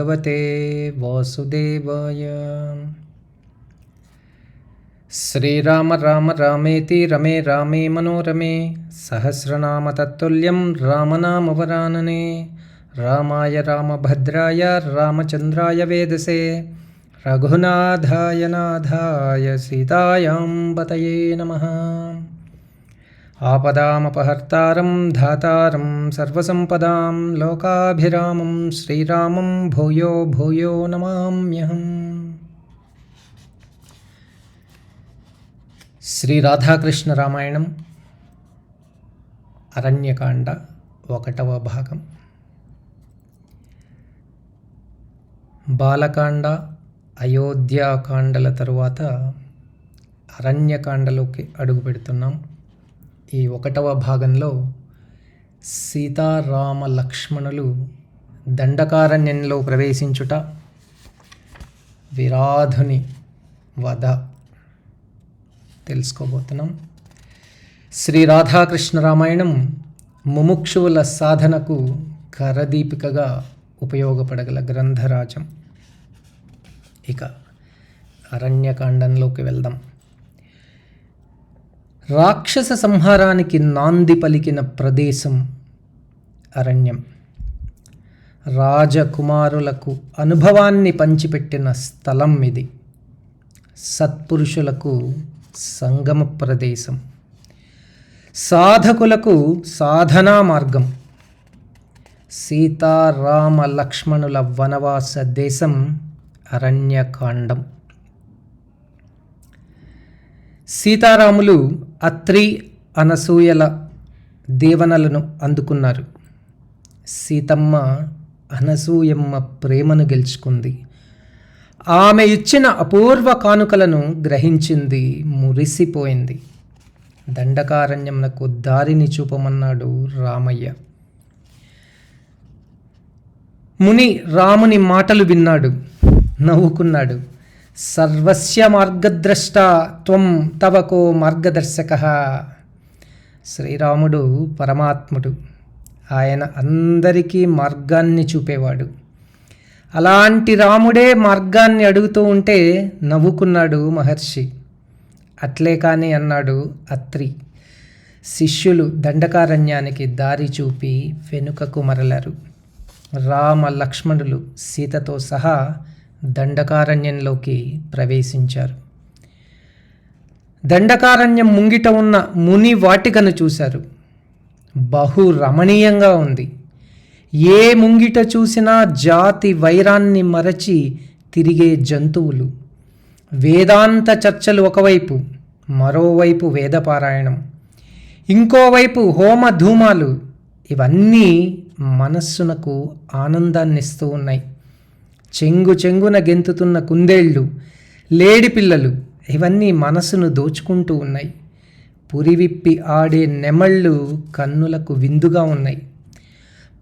भगवते वासुदेवाय। श्रीराम राम रामेति रमे रामे मनोरमे सहस्रनाम तत्तुल्यं रामनामवरानने रामाय रामभद्राय रामचन्द्राय वेदसे रघुनाथाय नाथाय सीतायां पतये नमः। ఆపదామపహర్తారం ధాతారం సర్వసంపదాం లోకాభిరామం శ్రీరామం భూయో భూయో నమామ్యహం. శ్రీ రాధాకృష్ణ రామాయణం అరణ్యకాండ ఒకటవ భాగం. బాలకాండ అయోధ్యాకాండల తరువాత అరణ్యకాండలోకి అడుగు పెడుతున్నాం ఈ ఒకటవ భాగంలో సీతారామ లక్ష్మణులు దండకారణ్యంలో ప్రవేశించుట విరాధుని వధ. తెలుసుకోబోతున్నాం. శ్రీ రాధాకృష్ణ రామాయణం ముముక్షువుల సాధనకు కరదీపికగా ఉపయోగపడగల గ్రంథరాజం. ఇక అరణ్యకాండంలోకి వెళ్దాం. రాక్షస సంహారానికి నాంది పలికిన ప్రదేశం అరణ్యం. రాజకుమారులకు అనుభవాన్ని పంచిపెట్టిన స్థలం ఇది. సత్పురుషులకు సంగమ ప్రదేశం. సాధకులకు సాధనా మార్గం. సీతారామ లక్ష్మణుల వనవాస దేశం అరణ్యకాండం. సీతారాములు అత్రి అనసూయల దీవెనలను అందుకున్నారు. సీతమ్మ అనసూయమ్మ ప్రేమను గెలుచుకుంది. ఆమె ఇచ్చిన అపూర్వ కానుకలను గ్రహించింది మురిసిపోయింది. దండకారణ్యమునకు దారిని చూపమన్నాడు రామయ్య. ముని రాముని మాటలు విన్నాడు నవ్వుకున్నాడు. సర్వస్య మార్గద్రష్ట త్వం తవకో మార్గదర్శక శ్రీరాముడు పరమాత్ముడు. ఆయన అందరికీ మార్గాన్ని చూపేవాడు. అలాంటి రాముడే మార్గాన్ని అడుగుతూ ఉంటే నవ్వుకున్నాడు మహర్షి. అట్లే కానీ అన్నాడు అత్రి. శిష్యులు దండకారణ్యానికి దారి చూపి వెనుకకు మరలారు. రామ లక్ష్మణులు సీతతో సహా దండకారణ్యంలోకి ప్రవేశించారు. దండకారణ్యం ముంగిట ఉన్న ముని వాటికను చూశారు. బహు రమణీయంగా ఉంది. ఏ ముంగిట చూసినా జాతి వైరాన్ని మరచి తిరిగే జంతువులు. వేదాంత చర్చలు ఒకవైపు మరోవైపు వేదపారాయణం. ఇంకోవైపు హోమ ధూమాలు ఇవన్నీ మనస్సునకు ఆనందాన్నిస్తూ ఉన్నాయి. చెంగు చెంగున గెంతుతున్న కుందేళ్ళు లేడి పిల్లలు ఇవన్నీ మనసును దోచుకుంటూ ఉన్నాయి. పురివిప్పి ఆడే నెమళ్ళు కన్నులకు విందుగా ఉన్నాయి.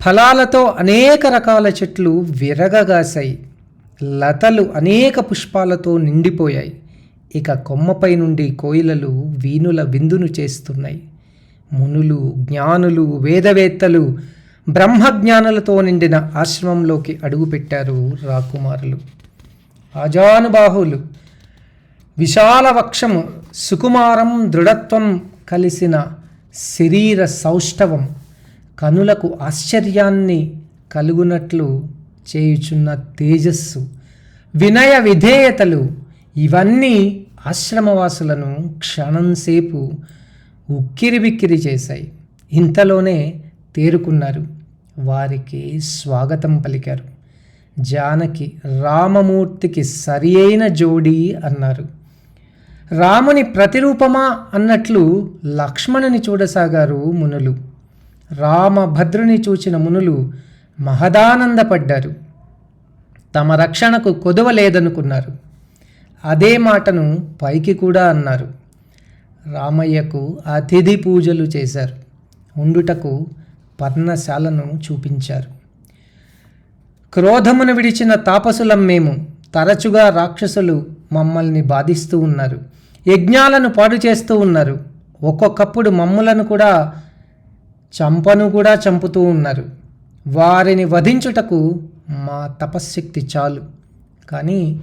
ఫలాలతో అనేక రకాల చెట్లు విరగగాశాయి లతలు అనేక పుష్పాలతో నిండిపోయాయి. ఇక కొమ్మపై నుండి కోయిలలు వీణుల విందును చేస్తున్నాయి. మునులు జ్ఞానులు వేదవేత్తలు బ్రహ్మజ్ఞానులతో నిండిన ఆశ్రమంలోకి అడుగుపెట్టారు రాకుమారులు. ఆజానుబాహులు విశాల వక్షము సుకుమారం దృఢత్వం కలిసిన శరీర సౌష్ఠవం కనులకు ఆశ్చర్యాన్ని కలుగునట్లు చేయుచున్న తేజస్సు వినయ విధేయతలు ఇవన్నీ ఆశ్రమవాసులను క్షణంసేపు ఉక్కిరిబిక్కిరి చేశాయి. ఇంతలోనే తేరుకున్నారు. వారికి స్వాగతం పలికారు. జానకి రామమూర్తికి సరి అయిన జోడీ అన్నారు. రాముని ప్రతిరూపమా అన్నట్లు లక్ష్మణుని చూడసాగారు మునులు. రామభద్రుని చూచిన మునులు మహదానందపడ్డారు. తమ రక్షణకు కొదవ లేదనుకున్నారు అదే మాటను పైకి కూడా అన్నారు. రామయ్యకు అతిథి పూజలు చేశారు. ఉండుటకు పర్ణశాలను చూపించారు. క్రోధమును విడిచిన తాపసులం మేము తరచుగా రాక్షసులు మమ్మల్ని బాధిస్తూ ఉన్నారు. యజ్ఞాలను పాడు చేస్తూ ఉన్నారు. ఒక్కొక్కప్పుడు మమ్ములను కూడా చంపను కూడా చంపుతూ ఉన్నారు. వారిని వధించుటకు మా తపశ్శక్తి చాలు. కానీ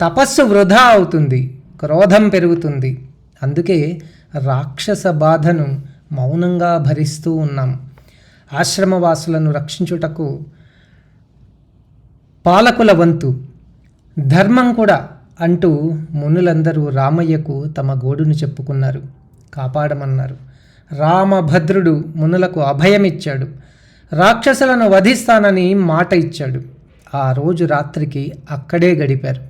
తపస్సు వృధా అవుతుంది క్రోధం పెరుగుతుంది. అందుకే రాక్షస బాధను మౌనంగా భరిస్తూ ఉన్నాం. ఆశ్రమవాసులను రక్షించుటకు పాలకుల వంతు ధర్మం కూడా అంటూ మునులందరూ రామయ్యకు తమ గోడును చెప్పుకున్నారు. కాపాడమన్నారు. రామభద్రుడు మునులకు అభయమిచ్చాడు. రాక్షసులను వధిస్తానని మాట ఇచ్చాడు. ఆ రోజు రాత్రికి అక్కడే గడిపారు.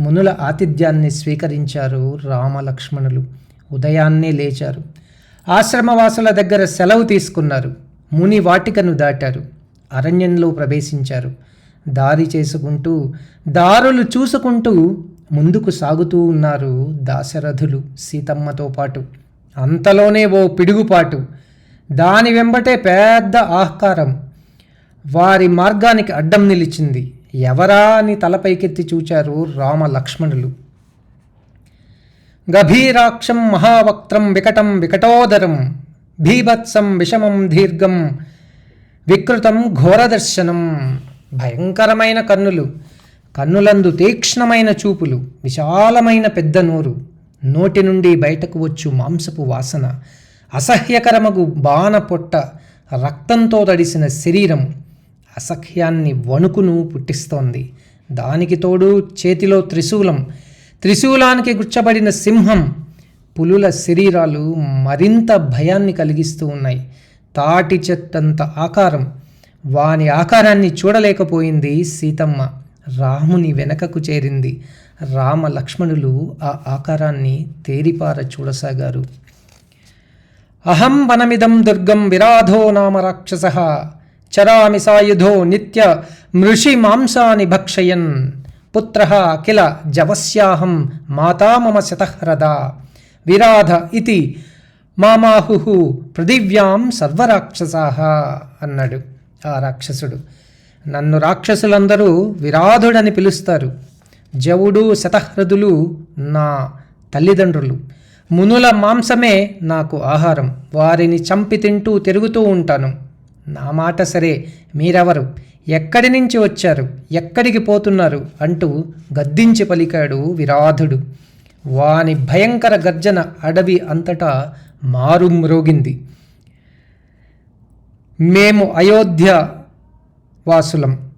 మునుల ఆతిథ్యాన్ని స్వీకరించారు రామలక్ష్మణులు. ఉదయాన్నే లేచారు. ఆశ్రమవాసుల దగ్గర సెలవు తీసుకున్నారు. ముని వాటికను దాటారు. అరణ్యంలో ప్రవేశించారు. దారి చేసుకుంటూ దారులు చూసుకుంటూ ముందుకు సాగుతూ ఉన్నారు దాశరథులు సీతమ్మతో పాటు. అంతలోనే ఓ పిడుగుపాటు. దాని వెంబటే పెద్ద ఆహ్కారం. వారి మార్గానికి అడ్డం నిలిచింది. ఎవరా అని తలపైకెత్తి చూచారు రామ లక్ష్మణులు గభీరాక్షం మహావక్త్రం వికటం వికటోదరం. భీభత్సం విషమం దీర్ఘం వికృతం ఘోరదర్శనం. భయంకరమైన కన్నులు కన్నులందు తీక్ష్ణమైన చూపులు విశాలమైన పెద్ద నోరు నోటి నుండి బయటకు వచ్చు మాంసపు వాసన అసహ్యకరమగు బాణ పొట్ట రక్తంతో తడిసిన శరీరం అసహ్యాన్ని వణుకును పుట్టిస్తోంది. దానికి తోడు చేతిలో త్రిశూలం త్రిశూలానికి గుచ్చబడిన సింహం పులుల శరీరాలు మరింత భయాన్ని కలిగిస్తూ ఉన్నాయి. తాటి చెట్టంత ఆకారం. వాని ఆకారాన్ని చూడలేకపోయింది సీతమ్మ. రాముని వెనకకు చేరింది. రామ లక్ష్మణులు ఆ ఆకారాన్ని తేరిపార చూడసాగారు. అహం వనమిదం దుర్గం విరాధో నామ రాక్షస. చరామి సాయుధో నిత్య మృషి మాంసాని భక్షయన్. పుత్ర కిల జవస్యాహం మాతా మమ శతహ్రదా విరాధ ఇది మామాహు పృథివ్యాం సర్వరాక్షసాహ అన్నాడు ఆ రాక్షసుడు. నన్ను రాక్షసులందరూ విరాధుడని పిలుస్తారు. జవుడు శతహ్రదులు నా తల్లిదండ్రులు. మునుల మాంసమే నాకు ఆహారం. వారిని చంపి తింటూ తిరుగుతూ ఉంటాను. నా మాట సరే మీరెవరు? ఎక్కడి నుంచి వచ్చారు? ఎక్కడికి పోతున్నారు? అంటూ గద్దించి పలికాడు విరాధుడు. వాని భయంకర గర్జన అడవి అంతటా మారుమ్రోగింది మేము అయోధ్య వాసులం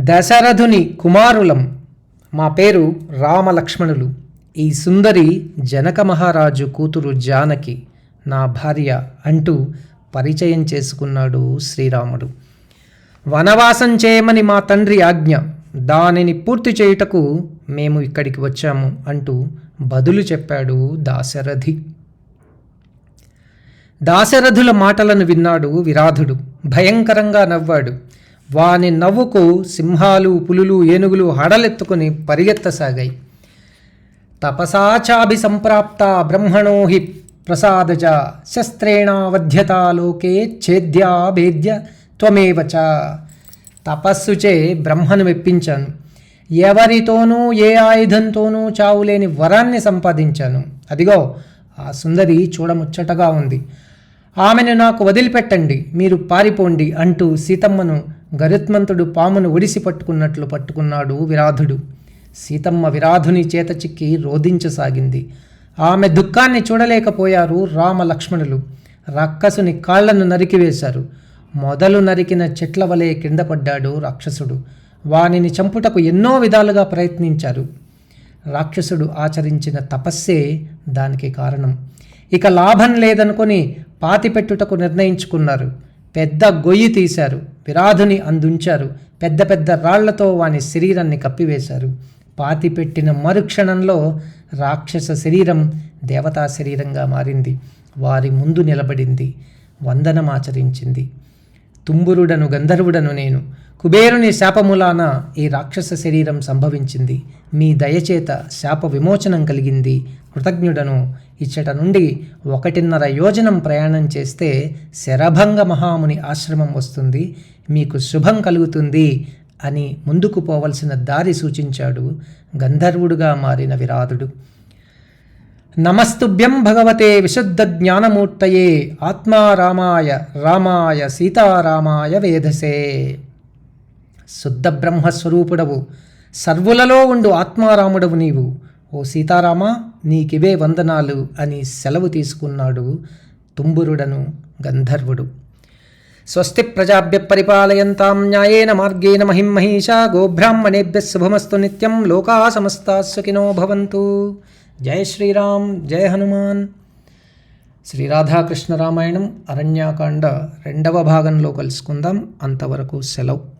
దశరథుని కుమారులం. మా పేరు రామలక్ష్మణులు. ఈ సుందరి జనక మహారాజు కూతురు జానకి నా భార్య అంటూ పరిచయం చేసుకున్నాడు శ్రీరాముడు. వనవాసం చేయమని మా తండ్రి ఆజ్ఞ దానిని పూర్తి చేయుటకు మేము ఇక్కడికి వచ్చాము అంటూ బదులు చెప్పాడు దాశరథి. దాశరథుల మాటలను విన్నాడు విరాధుడు. భయంకరంగా నవ్వాడు. వాని నవ్వుకు సింహాలు పులులు ఏనుగులు హడలెత్తుకుని పరిగెత్తసాగాయి. తపసాచాభి సంప్రాప్త బ్రహ్మణో హి ప్రసాదజ శస్త్రేణావధ్యత లోకే ఛేద్యా త్వమేవచ తపస్సుచే బ్రహ్మను మెప్పించాను. ఎవరితోనూ ఏ ఆయుధంతోనూ చావులేని వరాన్ని సంపాదించాను. అదిగో ఆ సుందరి చూడముచ్చటగా ఉంది. ఆమెను నాకు వదిలిపెట్టండి మీరు పారిపోండి అంటూ సీతమ్మను గరుత్మంతుడు పామును ఒడిసి పట్టుకున్నట్లు పట్టుకున్నాడు విరాధుడు. సీతమ్మ విరాధుని చేత చిక్కి రోధించసాగింది. ఆమె దుఃఖాన్ని చూడలేకపోయారు రామ లక్ష్మణులు రాక్షసుని కాళ్ళను నరికివేశారు. మొదలు నరికిన చెట్ల వలె కింద పడ్డాడు రాక్షసుడు. వానిని చంపుటకు ఎన్నో విధాలుగా ప్రయత్నించారు. రాక్షసుడు ఆచరించిన తపస్సే దానికి కారణం. ఇక లాభం లేదనుకొని పాతిపెట్టుటకు నిర్ణయించుకున్నారు. పెద్ద గొయ్యి తీశారు. విరాధుని అందుంచారు. పెద్ద పెద్ద రాళ్ళతో వాని శరీరాన్ని కప్పివేశారు. పాతిపెట్టిన మరుక్షణంలో రాక్షస శరీరం దేవతా శరీరంగా మారింది. వారి ముందు నిలబడింది. వందనమాచరించింది తుంబురుడను గంధర్వుడను నేను. కుబేరుని శాపములాన ఈ రాక్షస శరీరం సంభవించింది. మీ దయచేత శాప విమోచనం కలిగింది. కృతజ్ఞుడను. ఇచ్చట నుండి ఒకటిన్నర యోజనం ప్రయాణం చేస్తే శరభంగ మహాముని ఆశ్రమం వస్తుంది. మీకు శుభం కలుగుతుంది అని ముందుకు పోవలసిన దారి సూచించాడు గంధర్వుడుగా మారిన విరాధుడు నమస్తుభ్యం భగవతే విశుద్ధ జ్ఞానమూర్తయే. ఆత్మారామాయ రామాయ సీతారామాయ వేధసే శుద్ధ బ్రహ్మస్వరూపుడవు సర్వులలో ఉండు ఆత్మారాముడవు నీవు. ఓ సీతారామ నీకివే వందనాలు అని సెలవు తీసుకున్నాడు తుంబురుడను గంధర్వుడు. స్వస్తి ప్రజాభ్య పరిపాలయంతాం న్యాయేన మార్గేణ మహిం మహిషా గోబ్రాహ్మణేభ్య శుభమస్తు నిత్యం లోకా సమస్తా సుఖినో భవంతు. జయ శ్రీరామ్ జయ హనుమాన్. శ్రీ రాధాకృష్ణ రామాయణం అరణ్యాకాండ రెండవ భాగంలో కలుసుకుందాం. అంతవరకు సెలవు.